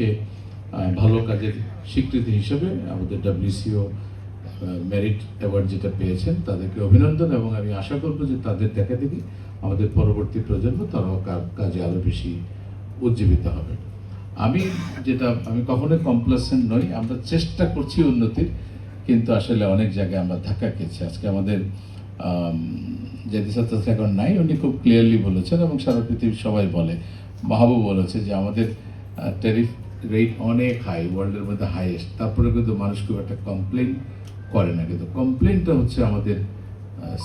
আজকে ভালো কাজের স্বীকৃতি হিসেবে আমাদের ডাব্লিউসিও মেরিট অ্যাওয়ার্ড যেটা পেয়েছেন, তাদেরকে অভিনন্দন এবং আমি আশা করব যে তাদের দেখা দেখি আমাদের পরবর্তী প্রজন্ম তারাও কাজে আরও বেশি উজ্জীবিত হবে। আমি যেটা, আমি কখনোই কমপ্লেসেন্ট নই, আমরা চেষ্টা করছি উন্নতির, কিন্তু আসলে অনেক জায়গায় আমরা ধাক্কা খেয়েছি। আজকে আমাদের ছাত্র এখন নাই, উনি খুব ক্লিয়ারলি বলেছেন এবং সারা পৃথিবীর সবাই বলে। মাহবুব বলেছে যে আমাদের ট্যারিফ রেট অনেক হাই ওয়ার্ল্ডের মধ্যে হাইয়েস্ট তারপরে কিন্তু মানুষ খুব একটা কমপ্লেন করে না। কিন্তু কমপ্লেনটা হচ্ছে আমাদের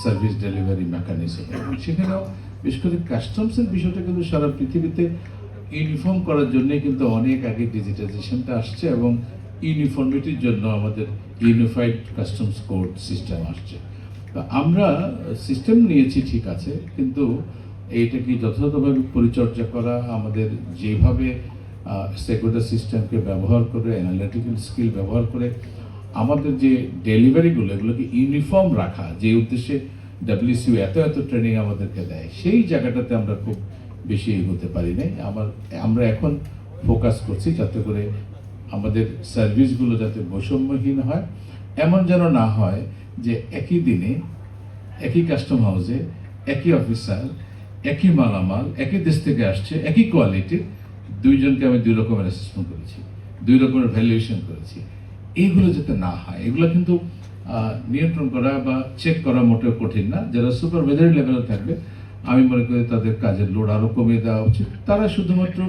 সার্ভিস ডেলিভারি মেকানিজম সেখানেও বিশেষ করে কাস্টমসের বিষয়টা কিন্তু সারা পৃথিবীতে ইউনিফর্ম করার জন্য কিন্তু অনেক আগে ডিজিটাইজেশনটা আসছে এবং ইউনিফর্মিটির জন্য আমাদের ইউনিফাইড কাস্টমস কোড সিস্টেম আসছে। তো আমরা সিস্টেম নিয়েছি, ঠিক আছে, কিন্তু এইটাকে যথাযথভাবে পরিচর্যা করা, আমাদের যেভাবে সেকুলার সিস্টেমকে ব্যবহার করে অ্যানালিটিক্যাল স্কিল ব্যবহার করে, আমাদের যে ডেলিভারিগুলো এগুলোকে ইউনিফর্ম রাখা, যে উদ্দেশ্যে ডাব্লিউসিউ এত এত ট্রেনিং আমাদেরকে দেয়, সেই জায়গাটাতে আমরা খুব বেশি এগোতে পারি নাই। আমার, আমরা এখন ফোকাস করছি যাতে করে আমাদের সার্ভিসগুলো যাতে বৈষম্যহীন হয়। এমন যেন না হয় যে একই দিনে একই কাস্টম হাউসে একই অফিসার একই মালামাল, একই দেশ থেকে আসছে, একই কোয়ালিটির দুইজনকে আমি দুই রকমের অ্যাসেসমেন্ট করেছি, দুই রকমের ভ্যালুয়েশন করেছি। এইগুলো যাতে না হয়, এগুলো কিন্তু নিয়ন্ত্রণ করা বা চেক করা মোটেও কঠিন না। যারা সুপারভাইজারি লেভেলে থাকবে, আমি মনে করি তাদের কাজের লোড আরও কমিয়ে দেওয়া উচিত। তারা শুধুমাত্র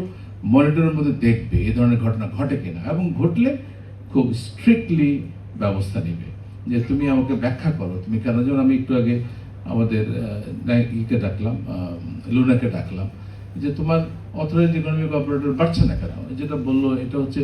মনিটরের মধ্যে দেখবে এই ধরনের ঘটনা ঘটে কিনা এবং ঘটলে খুব স্ট্রিক্টলি ব্যবস্থা নেবে। যে তুমি আমাকে ব্যাখ্যা করো, তুমি কেন যেমন আমি একটু আগে আমাদের ইকে ডাকলাম লুনাকে ডাকলাম। যে তোমার অথরাইজ ইকোনমিক অপারেটর বাড়ছে না কেন? যেটা বলল এটা হচ্ছে